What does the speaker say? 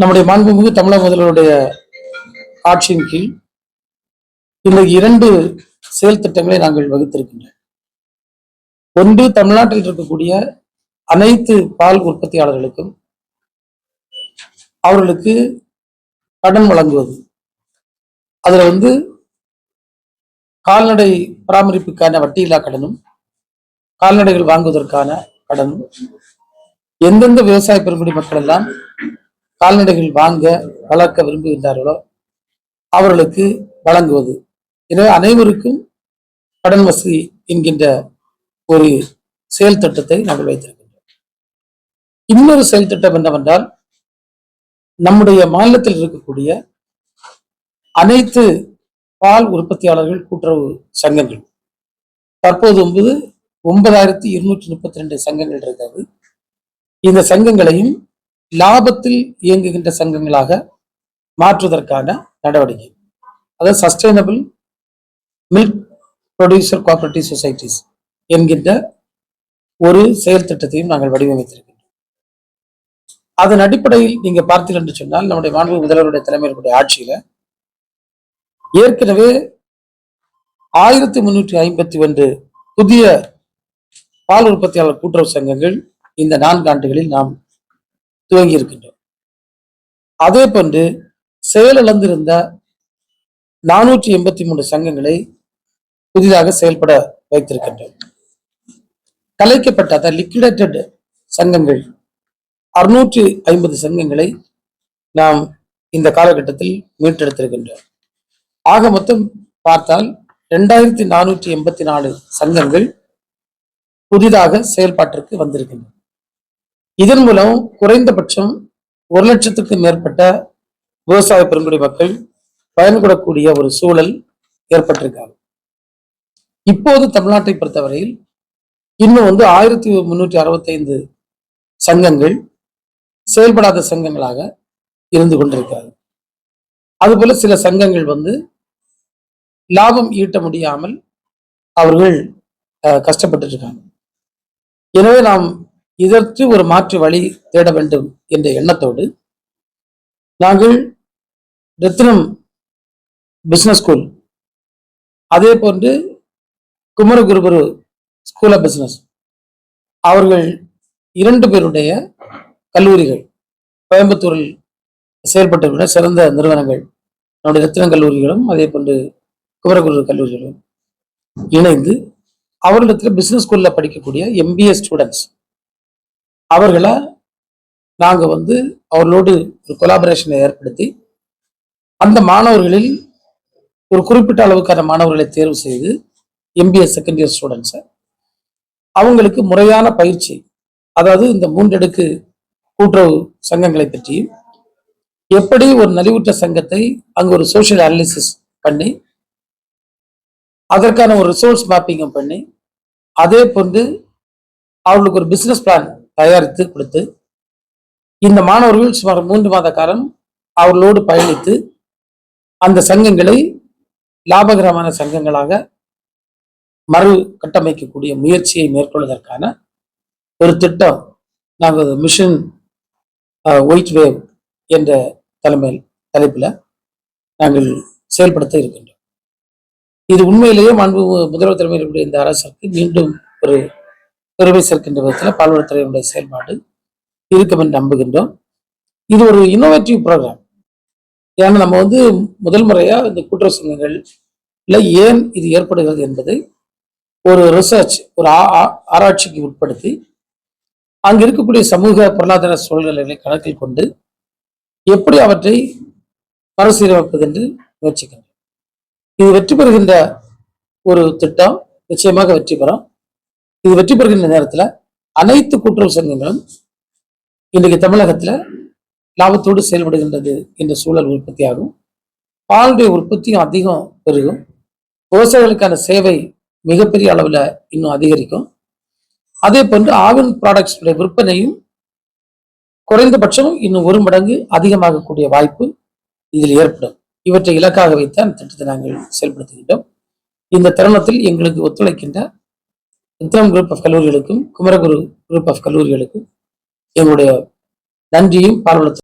நம்முடைய மாண்புமிகு தமிழக முதல்வருடைய ஆட்சியின் கீழ் இந்த இரண்டு செயல் திட்டங்களை நாங்கள் வகுத்திருக்கின்றோம். ஒன்று தமிழ்நாட்டில் இருக்கக்கூடிய அனைத்து பால் உற்பத்தியாளர்களுக்கும் அவர்களுக்கு கடன் வழங்குவது. அதுல வந்து கால்நடை பராமரிப்புக்கான வட்டியில்லா கடனும் கால்நடைகள் வாங்குவதற்கான கடனும் எந்தெந்த விவசாய பெருங்குடி மக்கள் எல்லாம் கால்நடைகள் வாங்க வளர்க்க விரும்புகின்றார்களோ அவர்களுக்கு வழங்குவது. எனவே அனைவருக்கும் கடன் வசதி என்கின்ற ஒரு செயல் திட்டத்தை நாங்கள் வைத்திருக்கின்றோம். இன்னொரு செயல் திட்டம் என்னவென்றால் நம்முடைய மாநிலத்தில் இருக்கக்கூடிய அனைத்து பால் உற்பத்தியாளர்கள் கூட்டுறவு சங்கங்கள். தற்போது ஒன்பது ஒன்பதாயிரத்தி இருநூற்றி முப்பத்தி ரெண்டு சங்கங்கள் இருக்கிறது. இந்த சங்கங்களையும் லாபத்தில் இயங்குகின்ற சங்கங்களாக மாற்றுவதற்கான நடவடிக்கை. அதாவது sustainable milk producer cooperative societies என்கின்ற ஒரு செயல் திட்டத்தையும் நாங்கள் வடிவமைத்திருக்கின்றோம். அதன் அடிப்படையில் நீங்க பார்த்தீர்கள் என்று சொன்னால் நம்முடைய மாண்பு முதல்வருடைய தலைமையிலுடைய ஆட்சியில் ஏற்கனவே ஆயிரத்தி முன்னூற்றி ஐம்பத்தி ஒன்று புதிய பால் உற்பத்தியாளர் கூட்டுறவு சங்கங்கள் இந்த நான்கு ஆண்டுகளில் நாம் துவங்கி இருக்கின்றோம் அதே போன்று செயலிழந்திருந்த நானூற்றி எண்பத்தி மூன்று சங்கங்களை புதிதாக செயல்பட வைத்திருக்கின்றோம். கலைக்கப்பட்ட அதாவது லிக்விடேட்டட் சங்கங்கள் அறுநூற்றி ஐம்பது சங்கங்களை நாம் இந்த காலகட்டத்தில் மீட்டெடுத்திருக்கின்றோம். ஆக மொத்தம் பார்த்தால் ரெண்டாயிரத்தி நானூற்றி எண்பத்தி நாலு சங்கங்கள் புதிதாக செயல்பாட்டிற்கு வந்திருக்கின்றன. இதன் மூலம் குறைந்தபட்சம் ஒரு லட்சத்துக்கு மேற்பட்ட விவசாய பெருங்குடி மக்கள் பயன்படக்கூடிய ஒரு சூழல் ஏற்பட்டிருக்காங்க. இப்போது தமிழ்நாட்டை பொறுத்தவரையில் இன்னும் வந்து ஆயிரத்தி முன்னூற்றி அறுபத்தைந்து சங்கங்கள் செயல்படாத சங்கங்களாக இருந்து கொண்டிருக்கிறது. அதுபோல சில சங்கங்கள் வந்து லாபம் ஈட்ட முடியாமல் அவர்கள் கஷ்டப்பட்டு இருக்காங்க. எனவே நாம் இதற்கு ஒரு மாற்று வழி தேட வேண்டும் என்ற எண்ணத்தோடு நாங்கள் ரத்னம் பிஸ்னஸ் ஸ்கூல் அதே போன்று குமரகுருபுரு ஸ்கூல் ஆஃப் பிஸ்னஸ் அவர்கள் இரண்டு பேருடைய கல்லூரிகள் கோயம்புத்தூரில் செயல்பட்டு சிறந்த நிறுவனங்கள் நம்முடைய ரத்தின கல்லூரிகளும் அதே போன்று குமரகுரு கல்லூரிகளும் இணைந்து அவர்களிடத்தில் பிஸ்னஸ் ஸ்கூலில் படிக்கக்கூடிய எம்பிஏ ஸ்டூடெண்ட்ஸ் அவர்களை நாங்கள் வந்து அவர்களோடு ஒரு கொலாபரேஷனை ஏற்படுத்தி அந்த மாணவர்களில் ஒரு குறிப்பிட்ட அளவுக்கான மாணவர்களை தேர்வு செய்து எம்பிஎஸ் செகண்ட் இயர் ஸ்டூடெண்ட்ஸை அவங்களுக்கு முறையான பயிற்சி அதாவது இந்த மூன்றடுக்கு கூட்டுறவு சங்கங்களை பற்றியும் எப்படி ஒரு நலிவுற்ற சங்கத்தை அங்கே ஒரு சோஷியல் அனாலிசிஸ் பண்ணி அதற்கான ஒரு ரிசோர்ஸ் மேப்பிங்கை பண்ணி அதே போன்று அவர்களுக்கு ஒரு பிஸ்னஸ் பிளான் தயாரித்து கொடுத்து இந்த மாணவர்கள் சுமார் மூன்று மாத காலம் அவர்களோடு பயணித்து அந்த சங்கங்களை லாபகரமான சங்கங்களாக மறு கட்டமைக்கக்கூடிய முயற்சியை மேற்கொள்வதற்கான ஒரு திட்டம் நாங்கள் மிஷன் ஒயிட் வேவ் என்ற தலைமையில் தலைப்பில் நாங்கள் செயல்படுத்த இருக்கின்றோம். இது உண்மையிலேயே மாண்பு முதல்வர் தலைமையில் இருக்கக்கூடிய இந்த அரசுக்கு மீண்டும் ஒரு பெருமை சேர்க்கின்ற விதத்தில் பால்வளத்துறையினுடைய செயல்பாடு இருக்கும் என்று நம்புகின்றோம். இது ஒரு இன்னோவேட்டிவ் ப்ரோக்ராம் ஏன்னா நம்ம வந்து முதல் முறையாக இந்த கூட்டுறவு சங்கங்கள்ல ஏன் இது ஏற்படுகிறது என்பதை ஒரு ரிசர்ச் ஒரு ஆ- ஆ- ஆராய்ச்சிக்கு உட்படுத்தி அங்கு இருக்கக்கூடிய சமூக பொருளாதார சூழ்நிலைகளை கணக்கில் கொண்டு எப்படி அவற்றை மறுசீரமைப்பது என்று முயற்சிக்கின்றோம். இது வெற்றி பெறுகின்ற ஒரு திட்டம். நிச்சயமாக வெற்றி பெறும். இது வெற்றி பெறுகின்ற நேரத்தில் அனைத்து கூட்டுறவு சங்கங்களும் இன்றைக்கு தமிழகத்தில் லாபத்தோடு செயல்படுகின்றது என்ற சூழல் உற்பத்தியாகும். பாலுடைய உற்பத்தியும் அதிகம் பெருகும். விவசாயிகளுக்கான சேவை மிகப்பெரிய அளவில் இன்னும் அதிகரிக்கும். அதே போன்று ஆவின் ப்ராடக்ட்ஸ் விற்பனையும் குறைந்தபட்சம் இன்னும் ஒரு மடங்கு அதிகமாகக்கூடிய வாய்ப்பு இதில் ஏற்படும். இவற்றை இலக்காக வைத்து அந்த திட்டத்தை நாங்கள் செயல்படுத்துகின்றோம். இந்த தருணத்தில் எங்களுக்கு ஒத்துழைக்கின்ற விக்ரம் குரூப் ஆஃப் கல்லூரிகளுக்கும் குமரகுரு குரூப் ஆஃப் கல்லூரிகளுக்கும் எங்களுடைய நன்றியும் பார்வலத்தும்